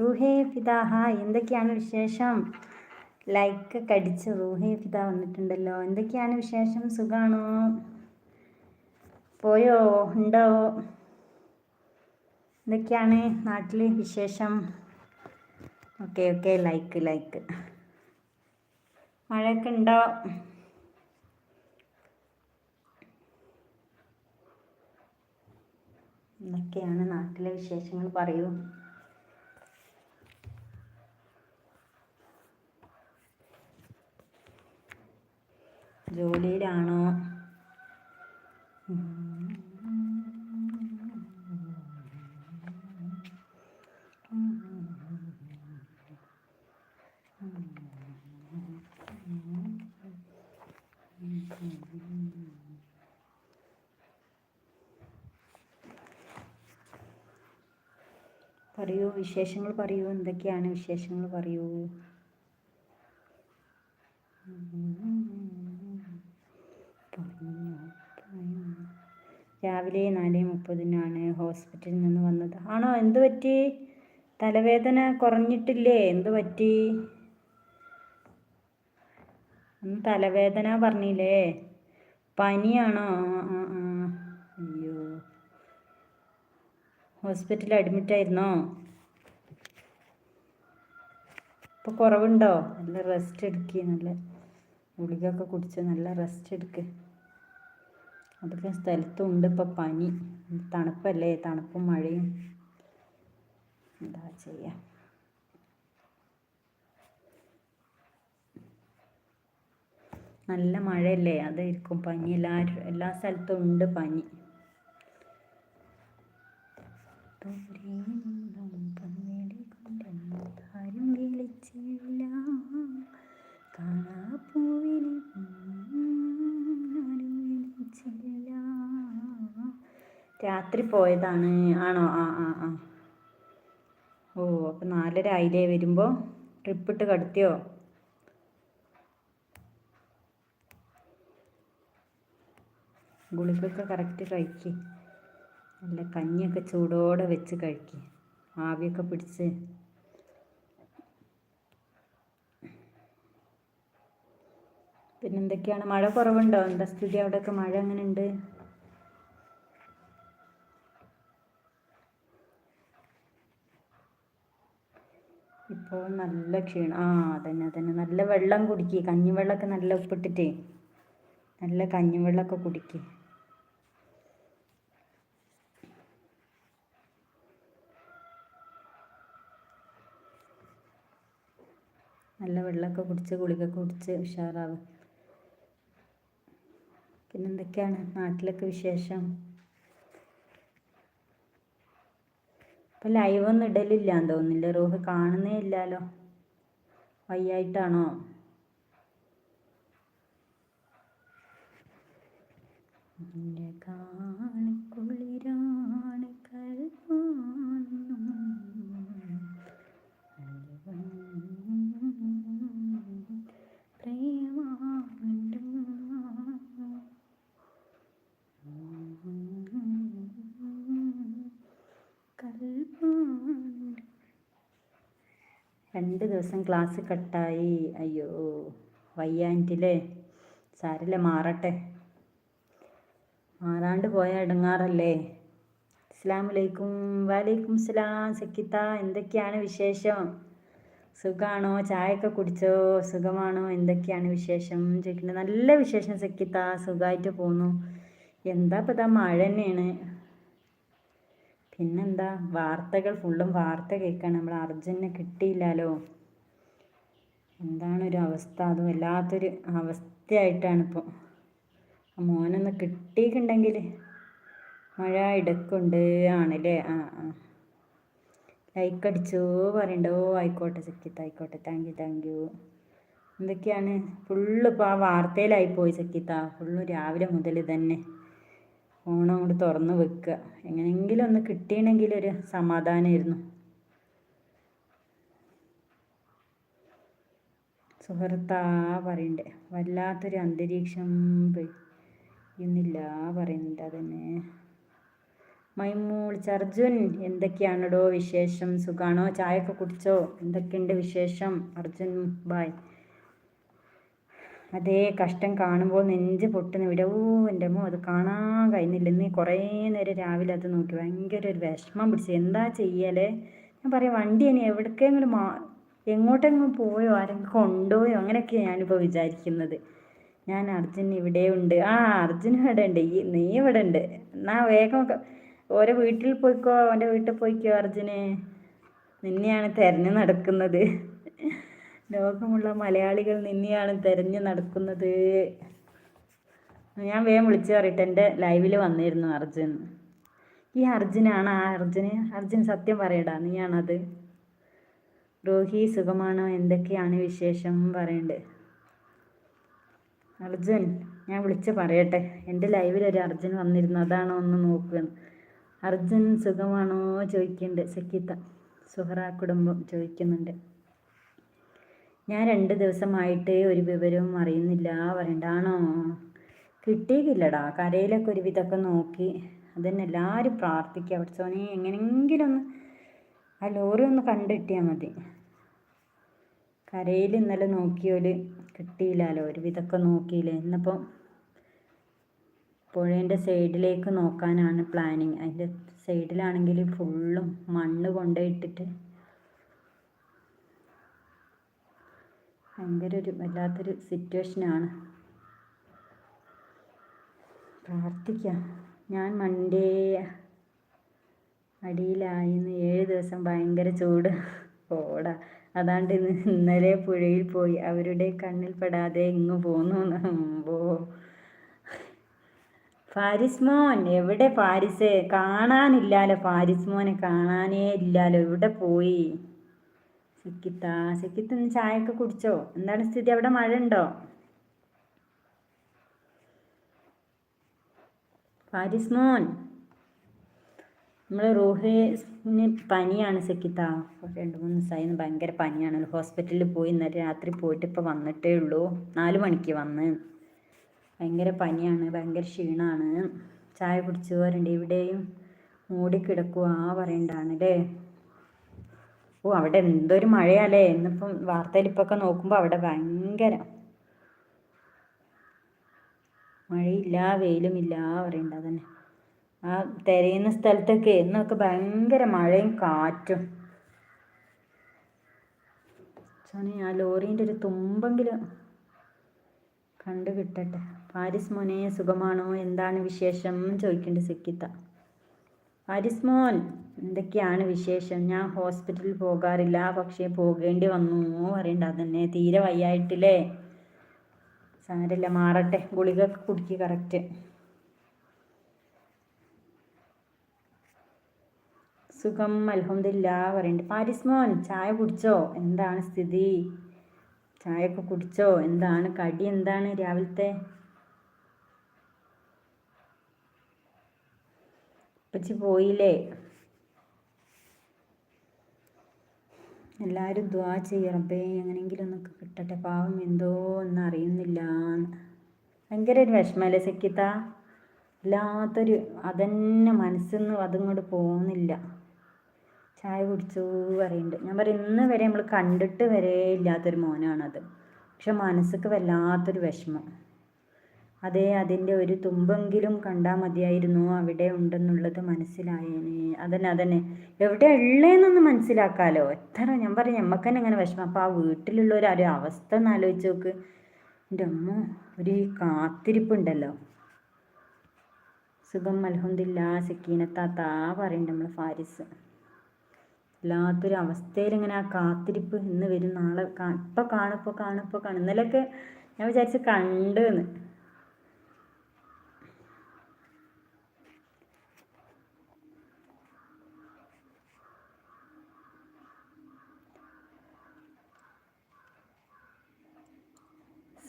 റൂഹേ പിതാഹ എന്തൊക്കെയാണ് വിശേഷം? ലൈക്ക് കടിച്ച് റൂഹേ പിത വന്നിട്ടുണ്ടല്ലോ. എന്തൊക്കെയാണ് വിശേഷം? സുഖാണോ? പോയോ? ഉണ്ടോ? എന്തൊക്കെയാണ് നാട്ടിൽ വിശേഷം? Okay okay. Like like. മഴയൊക്കെ ഉണ്ടോ? എന്തൊക്കെയാണ് നാട്ടിലെ വിശേഷങ്ങൾ. പറയൂ. ജോലിയിലാണോ? പറയൂ വിശേഷങ്ങൾ പറയൂ എന്തൊക്കെയാണ് വിശേഷങ്ങൾ പറയൂ? രാവിലെ നാല് മുപ്പതിനാണ് ഹോസ്പിറ്റലിൽ നിന്ന് വന്നത്. ആണോ? എന്ത് പറ്റി? തലവേദന കുറഞ്ഞിട്ടില്ലേ? എന്ത് പറ്റി? തലവേദന പറഞ്ഞില്ലേ? പനിയാണോ? ആ ആ ആ അയ്യോ ഹോസ്പിറ്റലിൽ അഡ്മിറ്റ് ആയിരുന്നോ? ഇപ്പോൾ കുറവുണ്ടോ? നല്ല റെസ്റ്റ് എടുക്കുക നല്ല ഗുളികയൊക്കെ കുടിച്ച് നല്ല റെസ്റ്റ് എടുക്കുക അതൊക്കെ സ്ഥലത്തും ഉണ്ട് ഇപ്പം പനി. തണുപ്പല്ലേ തണുപ്പും മഴയും. എന്താ ചെയ്യുക നല്ല മഴയല്ലേ? അതായിരിക്കും പനി. എല്ലാവരും എല്ലാ സ്ഥലത്തും ഉണ്ട് പനി. രാത്രി പോയതാണ്. ആണോ? ആ ആ ആ. ഓ അപ്പം നാലര ആയില്ലേ വരുമ്പോൾ ട്രിപ്പിട്ട് കടത്തിയോ? ഗുളികയൊക്കെ കറക്റ്റ് കഴിക്ക്. നല്ല കഞ്ഞിയൊക്കെ ചൂടോടെ വെച്ച് കഴിക്കുക ആവിയൊക്കെ പിടിച്ച്. പിന്നെന്തൊക്കെയാണ്? മഴ കുറവുണ്ടോ? എന്താ സ്ഥിതി അവിടെയൊക്കെ? മഴ അങ്ങനെ ഉണ്ട് ഇപ്പോൾ നല്ല ക്ഷീണം. ആ അതന്നെ അതന്നെ. നല്ല വെള്ളം കുടിക്കുക കഞ്ഞിവെള്ളമൊക്കെ നല്ല ഉപ്പിട്ടിട്ടേ. നല്ല കഞ്ഞിവെള്ളമൊക്കെ കുടിക്കുക നല്ല വെള്ളമൊക്കെ കുടിച്ച് ഗുളിക കുടിച്ച് ഉഷാറാവും. പിന്നെന്തൊക്കെയാണ് നാട്ടിലൊക്കെ വിശേഷം? ഇപ്പം ലൈവൊന്നും ഇടലില്ലാന്ന് തോന്നുന്നില്ല? റൂഹ് കാണുന്നേ ഇല്ലല്ലോ വയ്യായിട്ടാണോ? എന്റെ രണ്ട് ദിവസം ക്ലാസ് കട്ടായി. അയ്യോ വയ്യാഞ്ഞിട്ടില്ലേ? സാരില്ല മാറട്ടെ. മാറാണ്ട് പോയ ഇടങ്ങാറല്ലേ? അസ്സാമലൈക്കും വലൈക്കും സ്ലാം സക്കിത്ത എന്തൊക്കെയാണ് വിശേഷം? സുഖമാണോ ചായയൊക്കെ കുടിച്ചോ? സുഖമാണോ? എന്തൊക്കെയാണ് വിശേഷം? ചോദിക്കുന്നത് നല്ല വിശേഷം സക്കിത്ത സുഖമായിട്ട് പോന്നു. എന്താ ഇപ്പം ഇതാ മഴ തന്നെയാണ്. പിന്നെന്താ? വാർത്തകൾ ഫുള്ളും വാർത്ത കേൾക്കുകയാണ് നമ്മൾ അർജുനെ കിട്ടിയില്ലല്ലോ എന്താണ് ഒരു അവസ്ഥ? അത് വല്ലാത്തൊരു അവസ്ഥയായിട്ടാണ് ഇപ്പോൾ മോനൊന്ന് കിട്ടിയിട്ടുണ്ടെങ്കിൽ മഴ ഇടക്കുണ്ട് ആണല്ലേ? ആ ആ. ലൈക്ക് അടിച്ചോ ഓ ആയിക്കോട്ടെ സക്കിത്ത് ആയിക്കോട്ടെ. Thank you thank you. എന്തൊക്കെയാണ്? ഫുള്ള് ഇപ്പോൾ ആ വാർത്തയിലായി പോയി സക്കിത്ത ഫുള്ള് രാവിലെ മുതൽ തന്നെ. ഫോൺ അങ്ങോട്ട് തുറന്ന് വെക്കുക എങ്ങനെയെങ്കിലും ഒന്ന് കിട്ടിയണമെങ്കിൽ ഒരു സമാധാനമായിരുന്നു സുഹൃത്താ പറയണ്ടേ വല്ലാത്തൊരു അന്തരീക്ഷം എന്നില്ല പറയുന്നുണ്ട് അതന്നെ. മൈമൂൾ അർജുൻ എന്തൊക്കെയാണടോ വിശേഷം? സുഖാണോ? ചായയൊക്കെ കുടിച്ചോ? എന്തൊക്കെയുണ്ട് വിശേഷം? അർജുൻ ബായ് അതേ കഷ്ടം കാണുമ്പോൾ നെഞ്ച് പൊട്ടുന്ന ഇവിടെ ഓ എന്റെ അമ്മ അത് കാണാൻ കഴിയുന്നില്ല ഇന്ന് കുറേ നേരം രാവിലെ അത് നോക്കി. ഭയങ്കര ഒരു വിഷമം പിടിച്ചു. എന്താ ചെയ്യലേ? ഞാൻ പറയാം വണ്ടി ഇനി എവിടേക്കെങ്കിലും മാ എങ്ങോട്ടെങ്കിലും പോയോ? ആരെങ്കിലും കൊണ്ടുപോയോ? അങ്ങനെയൊക്കെ ഞാനിപ്പോൾ വിചാരിക്കുന്നത്. ഞാൻ അർജുൻ ഇവിടെ ഉണ്ട്. ആ അർജുൻ ഇവിടെ ഉണ്ട്. ഈ നീ ഇവിടെ ഉണ്ട്. എന്നാ വേഗം ഓരോ വീട്ടിൽ പോയിക്കോ? അവന്റെ വീട്ടിൽ പോയിക്കോ അർജുനെ? നിന്നെയാണ് തിരഞ്ഞു നടക്കുന്നത്. ലോകമുള്ള മലയാളികൾ നിന്നെയാണ് തിരഞ്ഞു നടക്കുന്നത്. ഞാൻ വേഗം വിളിച്ചു പറയട്ടെ എന്റെ ലൈവിൽ വന്നിരുന്നു അർജുൻ. ഈ അർജുനാണ് ആ അർജുന് അർജുൻ സത്യം പറയടാ നീയാണത്. രോഹി സുഖമാണോ? എന്തൊക്കെയാണ് വിശേഷം പറയണ്ടേ. അർജുൻ ഞാൻ വിളിച്ച് പറയട്ടെ എന്റെ ലൈവിൽ ഒരു അർജുൻ വന്നിരുന്നു അതാണോ ഒന്ന് നോക്കുക അർജുൻ സുഖമാണോ ചോദിക്കുന്നുണ്ട് സക്കീത്ത സുഹറ കുടുംബം ചോദിക്കുന്നുണ്ട്. ഞാൻ രണ്ട് ദിവസമായിട്ട് ഒരു വിവരവും അറിയുന്നില്ല. പറയണ്ടാണോ കിട്ടിയില്ലടാ കരയിലൊക്കെ ഒരു വിധമൊക്കെ നോക്കി. അതന്നെ എല്ലാവരും പ്രാർത്ഥിക്കുക. പഠിച്ചോനെ എങ്ങനെയെങ്കിലും ഒന്ന് ആ ലോറി ഒന്ന് കണ്ടിട്ടിയാൽ മതി. കരയിൽ ഇന്നലെ നോക്കിയോൽ കിട്ടിയില്ലല്ലോ ഒരു വിധമൊക്കെ നോക്കിയില്ലേ. ഇന്നിപ്പം പുഴേന്റെ സൈഡിലേക്ക് നോക്കാനാണ് പ്ലാനിങ് അതിന്റെ സൈഡിലാണെങ്കിൽ ഫുള്ളും മണ്ണ് കൊണ്ടുപോയിട്ടിട്ട് ഭയങ്കര ഒരു വല്ലാത്തൊരു സിറ്റുവേഷനാണ്. പ്രാർത്ഥിക്കാം. ഞാൻ മണ്ടേ അടിയിലായിന്ന് ഏഴ് ദിവസം ഭയങ്കര ചൂട്. ഓടാ. അതാണ്ട് ഇന്ന് ഇന്നലെ പുഴയിൽ പോയി. അവരുടെ കണ്ണിൽ പെടാതെ ഇങ്ങ് പോന്നു. ഫാരിസ് മോൻ എവിടെ ഫാരിസ്? കാണാനില്ലാലോ ഫാരിസ് മോനെ കാണാനേ ഇല്ലാലോ. എവിടെ പോയി? സിക്കിത്ത സിക്കിത്ത് ഇന്ന് ഒക്കെ കുടിച്ചോ? എന്താണ് സ്ഥിതി? അവിടെ മഴ ഉണ്ടോ ഫാരിസ് മോൻ നമ്മൾ റോഹിന് പനിയാണ് സിക്കിത്ത രണ്ട് മൂന്ന് ദിവസമായി ഭയങ്കര പനിയാണ്. ഹോസ്പിറ്റലിൽ പോയി ഇന്നലെ രാത്രി പോയിട്ട് ഇപ്പോൾ വന്നിട്ടേ ഉള്ളൂ. നാല് മണിക്ക് വന്ന്. ഭയങ്കര പനിയാണ് ഭയങ്കര ക്ഷീണാണ്. ചായ കുടിച്ചു? വരണ്ടേ? ഇവിടെയും മൂടിക്കിടക്കുക പറയണ്ടാണ് അല്ലേ ഓ അവിടെ എന്തൊരു മഴയാലേ. ഇന്നിപ്പം വാർത്തയിൽ ഇപ്പൊക്കെ നോക്കുമ്പോൾ അവിടെ ഭയങ്കര മഴയില്ല വെയിലുമില്ല പറയണ്ട തന്നെ ആ തിരയുന്ന സ്ഥലത്തൊക്കെ എന്നൊക്കെ ഭയങ്കര മഴയും കാറ്റും. ആ ലോറീന്റെ ഒരു തുമ്പെങ്കിലും കണ്ടു കിട്ടട്ടെ. പാരിസ് മോനെ സുഖമാണോ? എന്താണ് വിശേഷം? ചോദിക്കേണ്ടത് സിക്കിത്ത. പാരിസ് മോൻ എന്തൊക്കെയാണ് വിശേഷം? ഞാൻ ഹോസ്പിറ്റലിൽ പോകാറില്ല. പക്ഷേ പോകേണ്ടി വന്നു. പറയണ്ട. തന്നെ തീരെ വയ്യായിട്ടില്ലേ? സാരല്ല. മാറട്ടെ. ഗുളിക കുടിക്കുക കറക്റ്റ്. സുഖം. അലഹമില്ല പറയണ്ട്. പാരിസ്മോൻ ചായ കുടിച്ചോ? എന്താണ് സ്ഥിതി? ചായയൊക്കെ കുടിച്ചോ? എന്താണ്? കടി എന്താണ് രാവിലത്തെ? ഉപ്പച്ചി പോയില്ലേ? എല്ലാവരും ദ്വാ ചെയ്യറബേ എങ്ങനെയെങ്കിലും ഒന്നൊക്കെ കിട്ടട്ടെ. പാവം എന്തോ ഒന്നും അറിയുന്നില്ല ഭയങ്കര ഒരു വിഷമല്ലേ സെക്കിത്ത വല്ലാത്തൊരു അതന്നെ മനസ്സിൽ നിന്ന് അതിങ്ങോട്ട് പോകുന്നില്ല. ചായ കുടിച്ചു പറയുന്നുണ്ട് ഞാൻ പറയും ഇന്ന് വരെ നമ്മൾ കണ്ടിട്ട് വരെ ഇല്ലാത്തൊരു മോനാണത്. പക്ഷെ മനസ്സിക്ക് വല്ലാത്തൊരു വിഷമം. അതേ അതിന്റെ ഒരു തുമ്പെങ്കിലും കണ്ടാൽ മതിയായിരുന്നു അവിടെ ഉണ്ടെന്നുള്ളത് മനസ്സിലായേനെ. അതന്നെ അതന്നെ. എവിടെ ഉള്ളേന്നൊന്ന് മനസ്സിലാക്കാലോ. എത്ര ഞാൻ പറഞ്ഞു നമ്മക്ക് തന്നെ ഇങ്ങനെ വിഷമം. അപ്പോൾ ആ വീട്ടിലുള്ള ഒരു അവസ്ഥ ഒന്ന് ആലോചിച്ച് നോക്ക്. എന്റെ അമ്മ ഒരു കാത്തിരിപ്പുണ്ടല്ലോ. സുഖം അലഹമില്ല ആ പറയുന്നുണ്ട് നമ്മൾ ഫാരിസ്. വല്ലാത്തൊരു അവസ്ഥയിൽ ഇങ്ങനെ ആ കാത്തിരിപ്പ് ഇന്ന് വരും നാളെ. ഇപ്പം കാണും കാണിപ്പോൾ കാണും ഇപ്പോൾ കാണും. ഇന്നലെയൊക്കെ ഞാൻ വിചാരിച്ച് കണ്ടെന്ന്.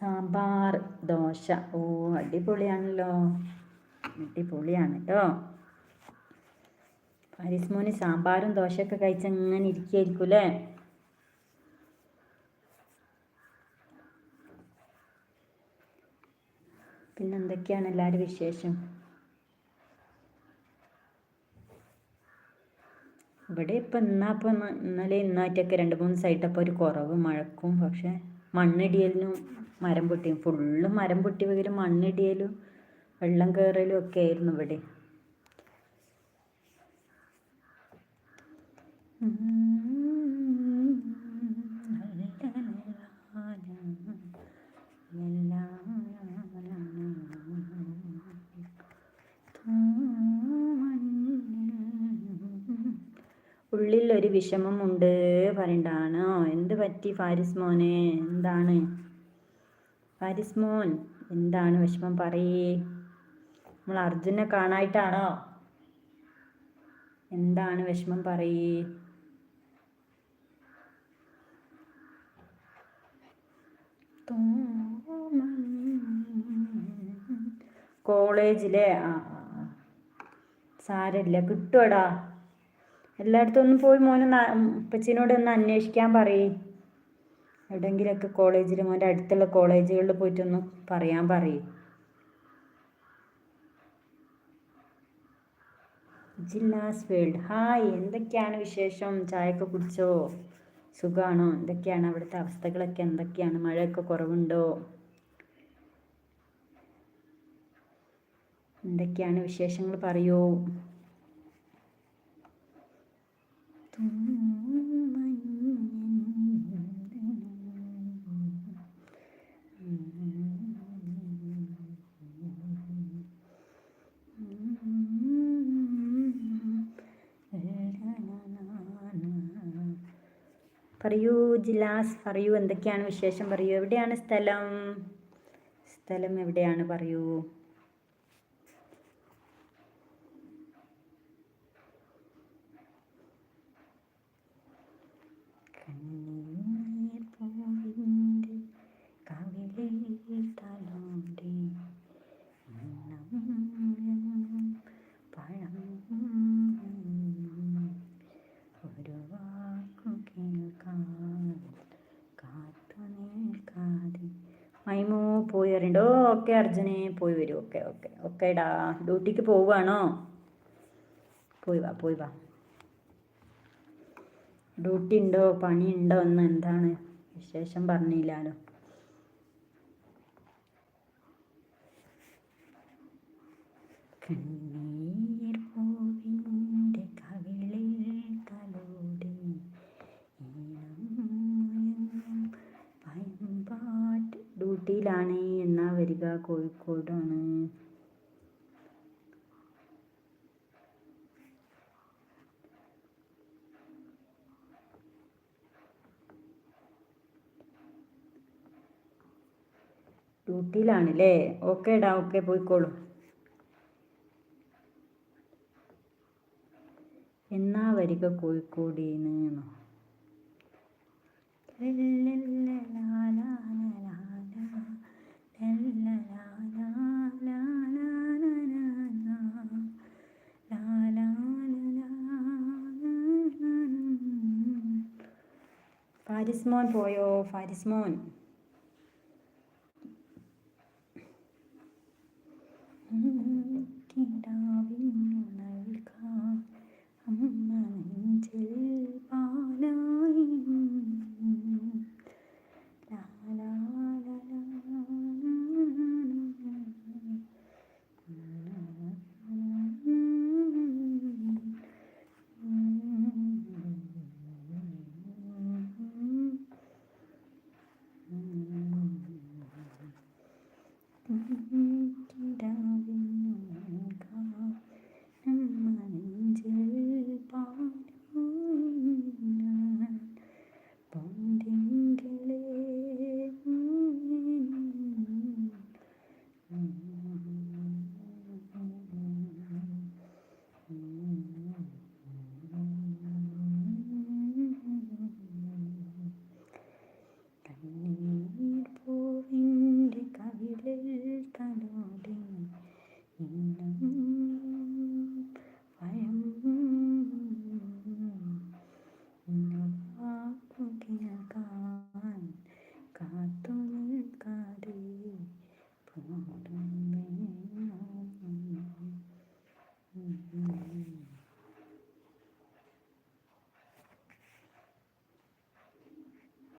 സാമ്പാർ ദോശ. ഓ അടിപൊളിയാണല്ലോ. അടിപൊളിയാണ് കേട്ടോ പരിസ്മോന് സാമ്പാറും ദോശയൊക്കെ കഴിച്ച് അങ്ങനെ ഇരിക്കുമായിരിക്കും അല്ലേ പിന്നെ എന്തൊക്കെയാണ് എല്ലാവരും വിശേഷം? ഇവിടെ ഇപ്പം എന്നാ ഇപ്പം ഇന്നലെ ഇന്നാറ്റൊക്കെ രണ്ട് മൂന്ന് സൈറ്റപ്പോൾ ഒരു കുറവ് മഴക്കും പക്ഷേ മണ്ണിടിയലിനും മരം പൊട്ടിയും. ഫുള്ള് മരം പൊട്ടി മണ്ണിടിയലും വെള്ളം കയറലും ഒക്കെ ആയിരുന്നു ഇവിടെ. ഒരു വിഷമമുണ്ട് പറയണ്ടാണോ. എന്ത് പറ്റി ഫാരിസ് മോനെ? എന്താണ്? ഫാരിസ് മോൻ എന്താണ് വിഷമം? പറയേ. നമ്മൾ അർജുനെ കാണായിട്ടാണോ? എന്താണ് വിഷമം? പറയേ. കോളേജിലെ ആ സാരല്ല കിട്ടുവടാ. എല്ലായിടത്തും ഒന്ന് പോയി മോനെ ഉപ്പച്ചിനോട് ഒന്ന് അന്വേഷിക്കാൻ പറയേ. എവിടെങ്കിലൊക്കെ കോളേജിൽ മോന്റെ അടുത്തുള്ള കോളേജുകളിൽ പോയിട്ടൊന്ന് പറയാൻ പറയേ. ജില്ലാസ് വേൾഡ് ഹായ് എന്തൊക്കെയാണ് വിശേഷം? ചായയൊക്കെ കുടിച്ചോ? സുഖമാണോ എന്തൊക്കെയാണ് അവിടുത്തെ അവസ്ഥകളൊക്കെ? എന്തൊക്കെയാണ്? മഴയൊക്കെ കുറവുണ്ടോ? എന്തൊക്കെയാണ് വിശേഷങ്ങൾ പറയൂ? പറയൂ ജിലാസ് പറയൂ എന്തൊക്കെയാണ് വിശേഷം? പറയൂ എവിടെയാണ് സ്ഥലം? സ്ഥലം എവിടെയാണ്? പറയൂ. ഓക്കെ അർജുനെ പോയി വരൂ. Okay okay. ഓക്കേടാ ഡ്യൂട്ടിക്ക് പോവുകയാണോ? പോയി വാ പോയി വാ. ഡ്യൂട്ടി ഉണ്ടോ? പണി ഉണ്ടോ എന്ന് എന്താണ് വിശേഷം പറഞ്ഞില്ലാലോ? കണ്ണീർ ഡ്യൂട്ടിയിലാണ് എന്നാ വരിക കോഴിക്കോടാണ്. ഡ്യൂട്ടിയിലാണല്ലേ? ഡാ ഓക്കെ പോയിക്കോളൂ. എന്നാ വരിക കോഴിക്കോടിന്ന്. ഫാരിസ്മോൻ പോയോ ഫാരിസ്മോൻ കിടാവിന്നു